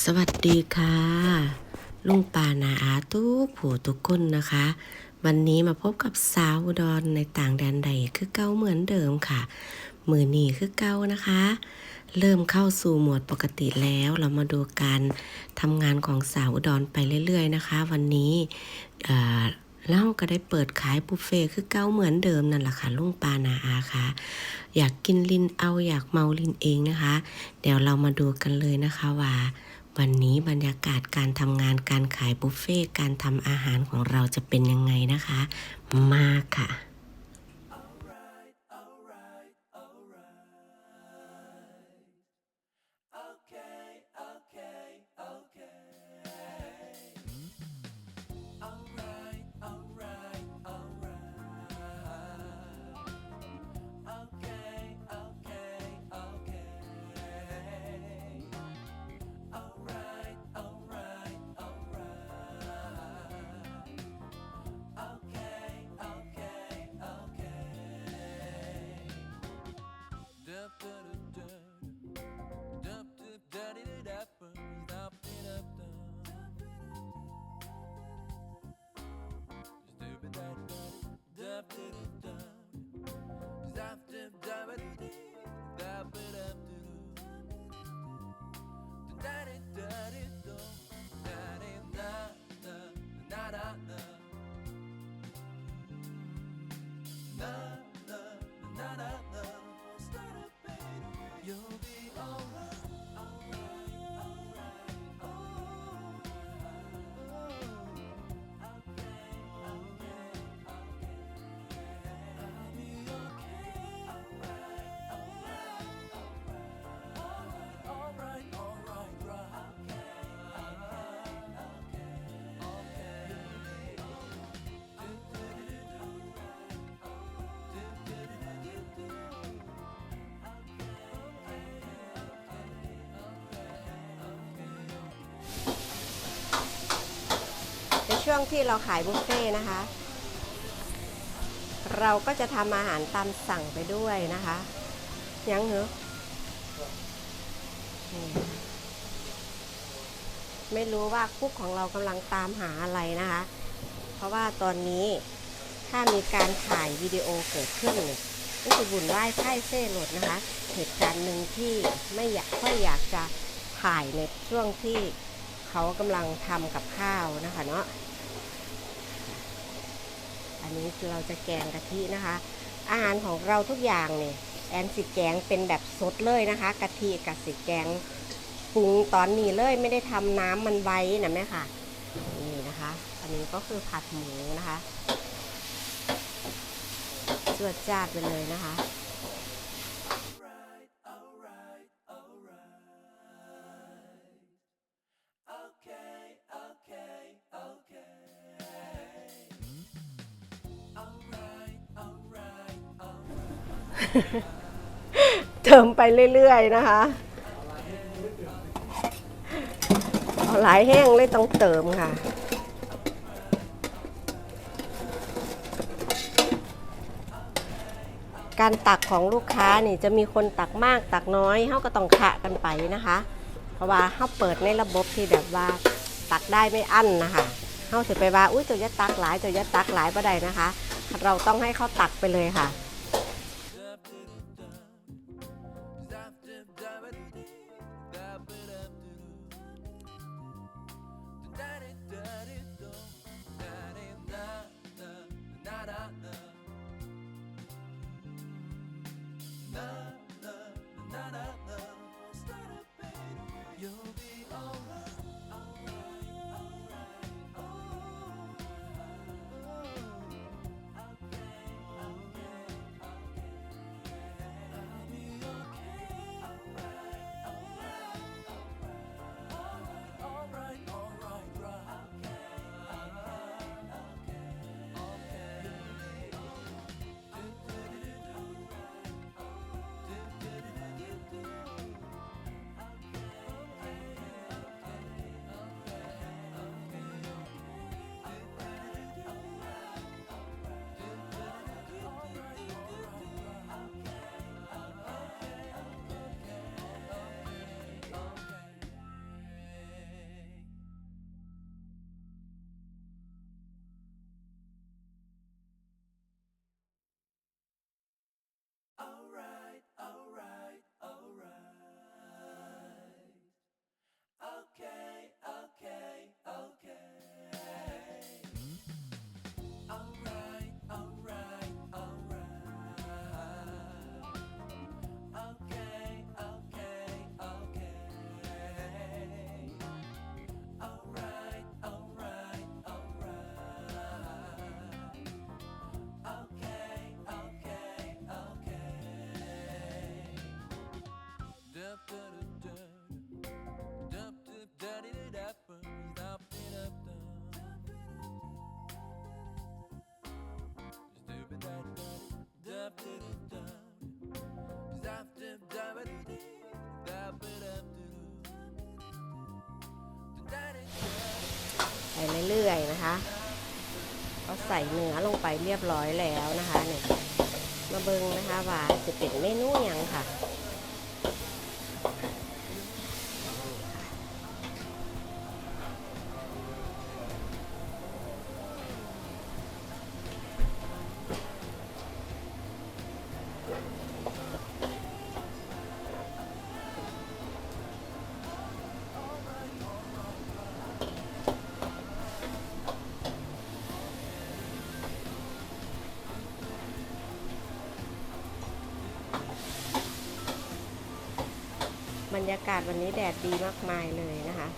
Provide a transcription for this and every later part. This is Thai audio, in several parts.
สวัสดีค่ะ ลุงป่านาอาทุกผู้ทุกคนนะคะ วันนี้มาพบกับสาวอุดรในต่างแดนใดคือเก้าเหมือนเดิมค่ะ มือนีคือเก้านะคะ เริ่มเข้าสู่หมวดปกติแล้วเรามาดูการทำงานของสาวอุดรไปเรื่อยๆนะคะ วันนี้เล่าก็ได้เปิดขายบุฟเฟ่คือเก้าเหมือนเดิมนั่นแหละค่ะลุงปานาอาค่ะ อยากกินลินเอาอยากเมาลินเองนะคะ เดี๋ยวเรามาดูกันเลยนะคะว่า วันนี้บรรยากาศการทำงานการขายบุฟเฟ่ต์การทำอาหารของเราจะเป็นยังไงนะคะ มาค่ะ ช่วงที่เราขายบุฟเฟ่ต์นะคะ เราก็จะทำอาหารตามสั่งไปด้วยนะคะ ยังเหรอไม่รู้ว่าคุกของเรากำลังตามหาอะไรนะคะ เพราะว่าตอนนี้ถ้ามีการถ่ายวิดีโอเกิดขึ้นเนี่ยก็คือบุญไหว้ไพ่เซ่หลดนะคะ เหตุการณ์หนึ่งที่ไม่อยากค่อยอยากจะถ่ายในช่วงที่เขากำลังทำกับข้าวนะคะเนาะ นี้คือเราจะแกงกะทินะคะ อาหารของเราทุกอย่างเนี่ยแอนสิแกงเป็นแบบสดเลยนะคะกะทิกับสิแกงปรุงตอนนี้เลยไม่ได้ทำน้ำมันไว้นะแม่ค่ะนี่นะคะ อันนี้ก็คือผัดหมูนะคะจวดจ้าดไปเลยนะคะ เติมไปเรื่อยๆนะคะหลายแห้งเลยต้องเติมค่ะ การตักของลูกค้านี่จะมีคนตักมากตักน้อยเขาก็ต้องขะกันไปนะคะ เพราะว่าเขาเปิดในระบบที่แบบว่าตักได้ไม่อั้นนะคะเขาถือไปว่าอุ้ยตัวยัดตักหลายตัวยัดตักหลายบ่ได้นะคะ เราต้องให้เขาตักไปเลยค่ะ อยๆนะคะ ก็ใส่เนื้อลงไปเรียบร้อยแล้วนะคะเนี่ยมาเบิงนะคะว่าจะเป็นเมนูยังค่ะ บรรยากาศวันนี้แดดดีมากมายเลยนะคะ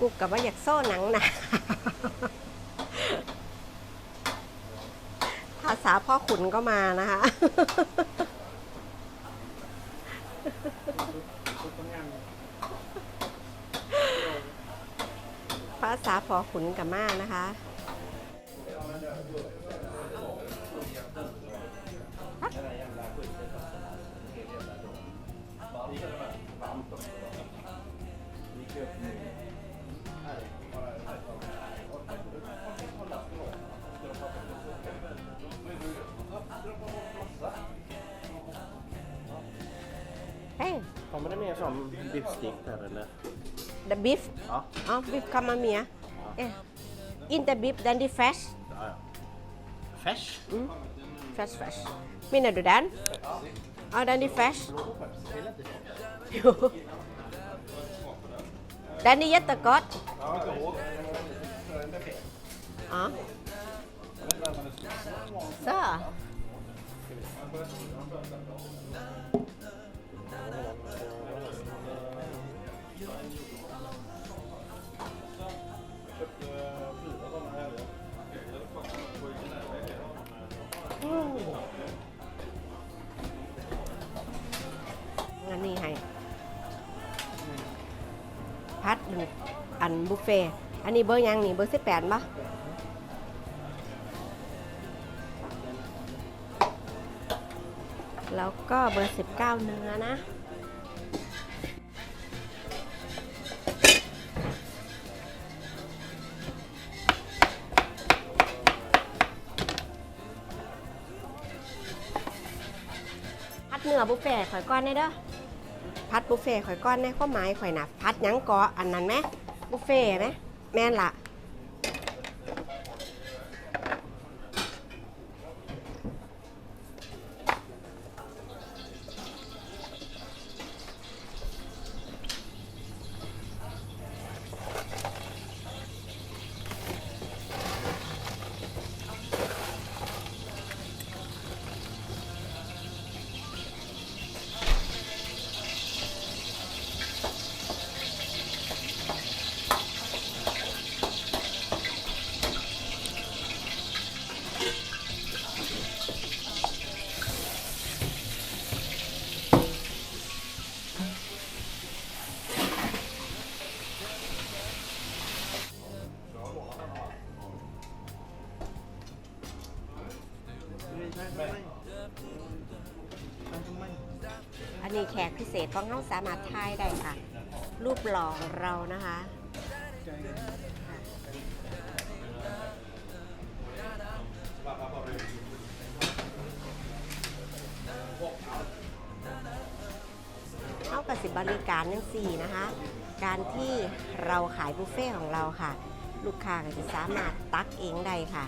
กุกกับว่าอยากโซ่หนังหนะภาษาพ่อขุนก็มานะคะ ภาษาพอขุนกับมานะคะเฮ้ย Kommer det mer som beefstick där eller? the beef, uh. Uh, beef kamami ya. Eh, uh. In the beef dan di fresh. Fresh? Hmm? Fresh fresh. Mina dudan. Oh uh, dan di fresh. dan di yet the. Ah. So. งั้นนี่ให้ พัดอันบุฟเฟ่ อันนี้เบอร์ยังนี่เบอร์สิบแปดปะแล้วก็เบอร์สิบเก้าเนื้อนะ อบุฟเฟ่ต์ข่อยก้อนได้เด้อพัดบุฟเฟ่ต์ข่อยก้อนในข้อหมายข่อยนะพัดหยังกออันนั้นไหมบุฟเฟ่ต์ไหมแม่นละ นี้แขกพิเศษของเขาสามารถทายได้ค่ะ รูปหล่อของเรานะคะเอากับสิบบริการนั่นสี่นะคะ การที่เราขายบุฟเฟ่ของเราค่ะ ลูกค้าก็จะสามารถตักเองได้ค่ะ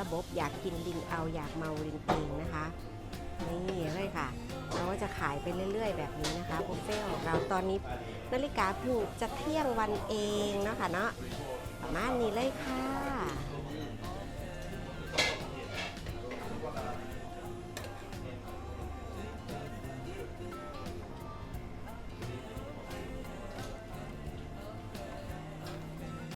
ระบบอยากกินดินเอาอยากเมาดินเองนะคะ นี่เลยค่ะ เราก็จะขายไปเรื่อย ๆ แบบนี้นะคะบุฟเฟ่ของเราตอนนี้นาฬิกาเพิ่งจะเที่ยงวันเองเนาะค่ะเนาะประมาณนี้เลยค่ะ